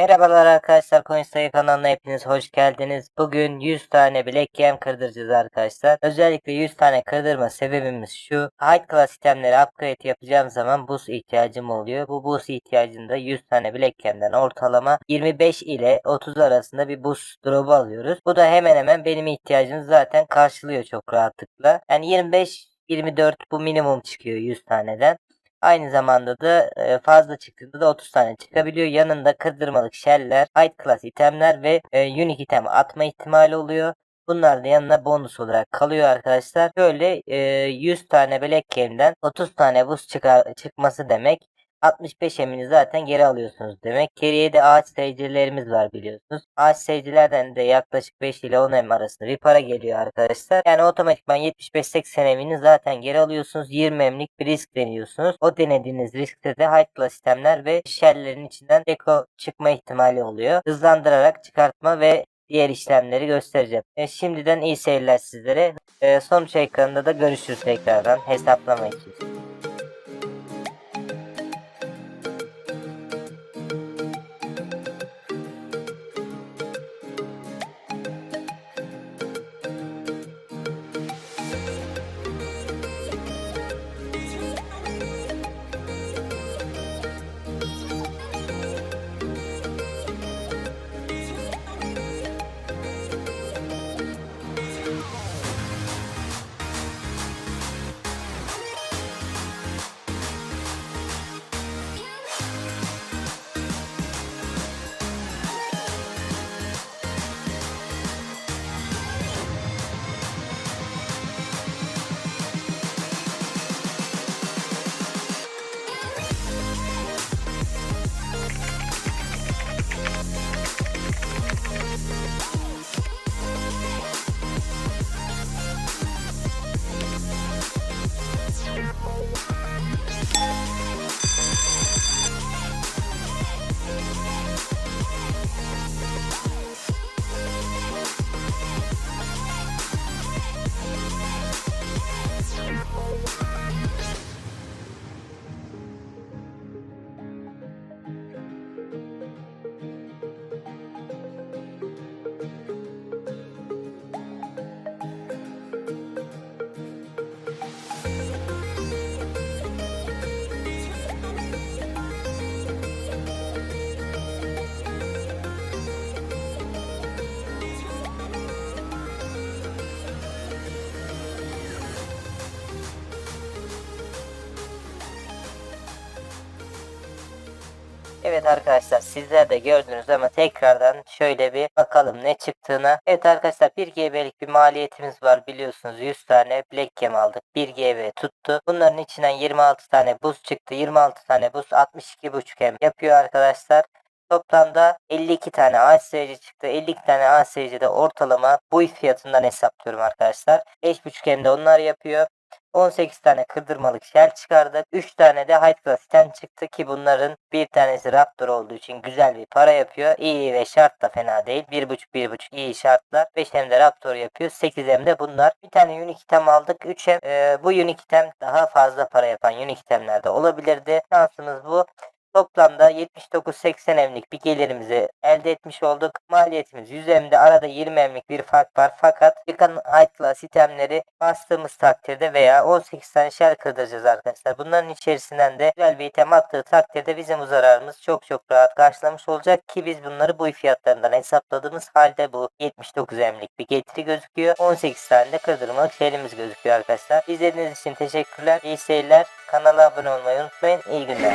Merhabalar arkadaşlar Coinstay kanalına hepiniz hoş geldiniz. Bugün 100 tane Black Gem kırdıracağız arkadaşlar. Özellikle 100 tane kırdırma sebebimiz şu. High class itemleri upgrade yapacağım zaman boost ihtiyacım oluyor. Bu boost ihtiyacında 100 tane Black Gem'den ortalama 25 ile 30 arasında bir boost drop'u alıyoruz. Bu da hemen hemen benim ihtiyacımı zaten karşılıyor çok rahatlıkla. Yani 25 24 bu minimum çıkıyor 100 taneden. Aynı zamanda da e, fazla çıktığında da 30 tane çıkabiliyor. Yanında kırdırmalık shell'ler, high class itemler ve e, unique item atma ihtimali oluyor. Bunlar da yanına bonus olarak kalıyor arkadaşlar. Böyle e, 100 tane Black Game'den 30 tane buz çıkar, çıkması demek. 65 emini zaten geri alıyorsunuz demek. Geriye de ağaç seyircilerimiz var biliyorsunuz. Ağaç seyircilerden de yaklaşık 5 ile 10 em arasında bir para geliyor arkadaşlar. Yani otomatikman 75-80 emini zaten geri alıyorsunuz. 20 emlik bir risk deniyorsunuz. O denediğiniz riskte de high class sistemler ve shell'lerin içinden deko çıkma ihtimali oluyor. Hızlandırarak çıkartma ve diğer işlemleri göstereceğim. E, şimdiden iyi seyirler sizlere. E, sonuç ekranında da görüşürüz tekrardan hesaplama için. Evet arkadaşlar sizler de gördünüz ama tekrardan şöyle bir bakalım ne çıktığına. Evet arkadaşlar 1 GB'lik bir maliyetimiz var biliyorsunuz 100 tane Black Gem aldık 1 GB tuttu. Bunların içinden 26 tane buz çıktı 26 tane buz 62.5 M yapıyor arkadaşlar. Toplamda 52 tane ASC çıktı. 52 tane ASC'de ortalama bu fiyatından hesaplıyorum arkadaşlar. 5.5 M'de onlar yapıyor. 18 tane kırdırmalık shell çıkardık. 3 tane de high class item çıktı ki bunların bir tanesi Raptor olduğu için güzel bir para yapıyor. İyi ve şart da fena değil. 1.5 1.5 iyi şartlar. 5 hem de Raptor yapıyor. 8 hem de bunlar. Bir tane unique item aldık. 3 hem e, bu unique item daha fazla para yapan unique itemlerde olabilirdi. Şansımız bu. Toplamda 79-80 emlik bir gelirimizi elde etmiş olduk. Maliyetimiz 100 emde arada 20 emlik bir fark var. Fakat çıkan high class itemleri bastığımız takdirde veya 18 tane shell kırdıracağız arkadaşlar. Bunların içerisinden de güzel bir item attığı takdirde bizim bu zararımız çok çok rahat karşılamış olacak ki biz bunları bu fiyatlarından hesapladığımız halde bu 79 emlik bir getiri gözüküyor. 18 tane de kırdırmalık shellimiz gözüküyor arkadaşlar. İzlediğiniz için teşekkürler. İyi seyirler. Kanala abone olmayı unutmayın. İyi günler.